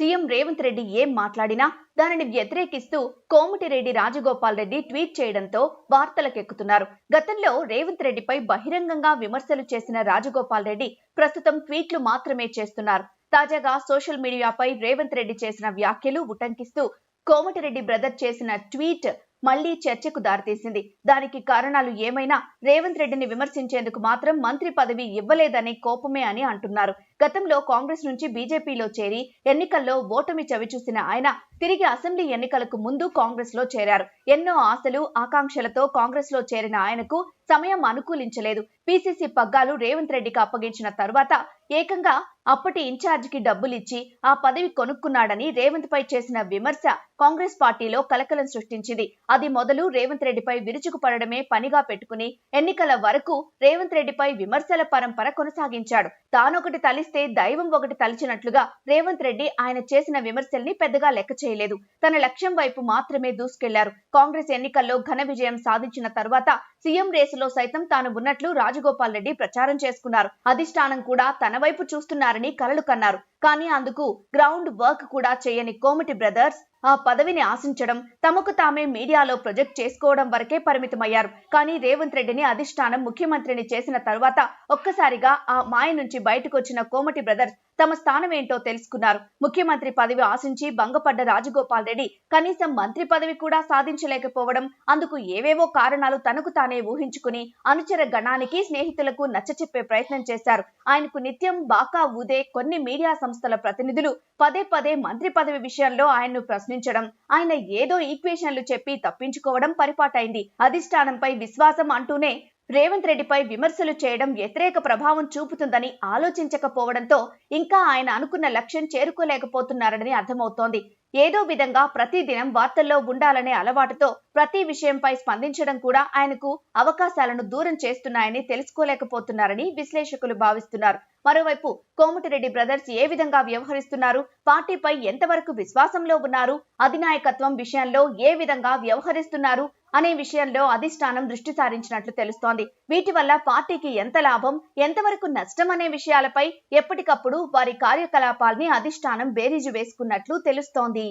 CM Revanth Reddy ఏం మాట్లాడినా దానిని వ్యతిరేకిస్తూ కోమటిరెడ్డి రాజగోపాల్ రెడ్డి ట్వీట్ చేయడంతో వార్తలకెక్కుతున్నారు. గతంలో రేవంత్ రెడ్డిపై బహిరంగంగా విమర్శలు చేసిన రాజగోపాల్ రెడ్డి ప్రస్తుతం ట్వీట్లు మాత్రమే చేస్తున్నారు. తాజాగా సోషల్ మీడియాపై రేవంత్ రెడ్డి చేసిన వ్యాఖ్యలు ఉటంకిస్తూ కోమటిరెడ్డి బ్రదర్ చేసిన ట్వీట్ మళ్ళీ చర్చకు దారితీసింది. దానికి కారణాలు ఏమైనా రేవంత్ రెడ్డిని విమర్శించేందుకు మాత్రం మంత్రి పదవి ఇవ్వలేదనే కోపమే అని అంటున్నారు. గతంలో కాంగ్రెస్ నుంచి బీజేపీలో చేరి ఎన్నికల్లో ఓటమి చవిచూసిన ఆయన తిరిగి అసెంబ్లీ ఎన్నికలకు ముందు కాంగ్రెస్లో చేరారు. ఎన్నో ఆశలు ఆకాంక్షలతో కాంగ్రెస్లో చేరిన ఆయనకు సమయం అనుకూలించలేదు. పీసీసీ పగ్గాలు రేవంత్ రెడ్డికి అప్పగించిన తర్వాత ఏకంగా అప్పటి ఇన్ఛార్జికి డబ్బులిచ్చి ఆ పదవి కొనుక్కున్నాడని రేవంత్ పై చేసిన విమర్శ కాంగ్రెస్ పార్టీలో కలకలం సృష్టించింది. అది మొదలు రేవంత్ రెడ్డిపై విరుచుకుపడడమే పనిగా పెట్టుకుని ఎన్నికల వరకు రేవంత్ రెడ్డిపై విమర్శల పరంపర కొనసాగించాడు. తానొకటి తలిస్తే దైవం ఒకటి తలిచినట్లుగా రేవంత్ రెడ్డి ఆయన చేసిన విమర్శల్ని పెద్దగా లెక్క చేయలేదు. తన లక్ష్యం వైపు మాత్రమే దూసుకెళ్ళారు. కాంగ్రెస్ ఎన్నికల్లో ఘన విజయం సాధించిన తర్వాత సీఎం రేసులో సైతం తాను ఉన్నట్లు రాజగోపాల్ రెడ్డి ప్రచారం చేసుకున్నారు. అధిష్టానం కూడా తన వైపు చూస్తున్నారని కలలు కన్నారు. కానీ అందుకు గ్రౌండ్ వర్క్ కూడా చేయని కోమటి బ్రదర్స్ ఆ పదవిని ఆశించడం తమకు తామే మీడియాలో ప్రొజెక్ట్ చేసుకోవడం వరకే పరిమితమయ్యారు. కానీ రేవంత్ రెడ్డిని అధిష్టానం ముఖ్యమంత్రిని చేసిన తర్వాత ఒక్కసారిగా ఆ మాయ నుంచి బయటకు వచ్చిన కోమటి బ్రదర్స్ తమ స్థానం ఏంటో తెలుసుకున్నారు. ముఖ్యమంత్రి పదవి ఆశించి భంగపడ్డ రాజగోపాల్ రెడ్డి కనీసం మంత్రి పదవి కూడా సాధించలేకపోవడం అందుకు ఏవేవో కారణాలు తనకు తానే ఊహించుకుని అనుచర గణానికి స్నేహితులకు నచ్చచెప్పే ప్రయత్నం చేశారు. ఆయనకు నిత్యం బాకా ఊదే కొన్ని మీడియా సంస్థల ప్రతినిధులు పదే పదే మంత్రి పదవి విషయంలో ఆయన్ను ప్రశ్నించడం ఆయన ఏదో ఈక్వేషన్లు చెప్పి తప్పించుకోవడం పరిపాటైంది. అధిష్టానంపై విశ్వాసం అంటూనే రేవంత్ రెడ్డిపై విమర్శలు చేయడం వ్యతిరేక ప్రభావం చూపుతుందని ఆలోచించకపోవడంతో ఇంకా ఆయన అనుకున్న లక్ష్యం చేరుకోలేకపోతున్నారని అర్థమవుతోంది. ఏదో విధంగా ప్రతిదినం వార్తల్లో ఉండాలనే అలవాటుతో ప్రతి విషయంపై స్పందించడం కూడా ఆయనకు అవకాశాలను దూరం చేస్తున్నాయని తెలుసుకోలేకపోతున్నారని విశ్లేషకులు భావిస్తున్నారు. మరోవైపు కోమటిరెడ్డి బ్రదర్స్ ఏ విధంగా వ్యవహరిస్తున్నారు? పార్టీపై ఎంతవరకు విశ్వాసంలో ఉన్నారు? అధినాయకత్వం విషయంలో ఏ విధంగా వ్యవహరిస్తున్నారు? అనే విషయంలో అధిష్టానం దృష్టి సారించినట్లు తెలుస్తోంది. వీటి వల్ల పార్టీకి ఎంత లాభం ఎంతవరకు నష్టం అనే విషయాలపై ఎప్పటికప్పుడు వారి కార్యకలాపాల్ని అధిష్టానం బేరీజు వేసుకున్నట్లు తెలుస్తోంది.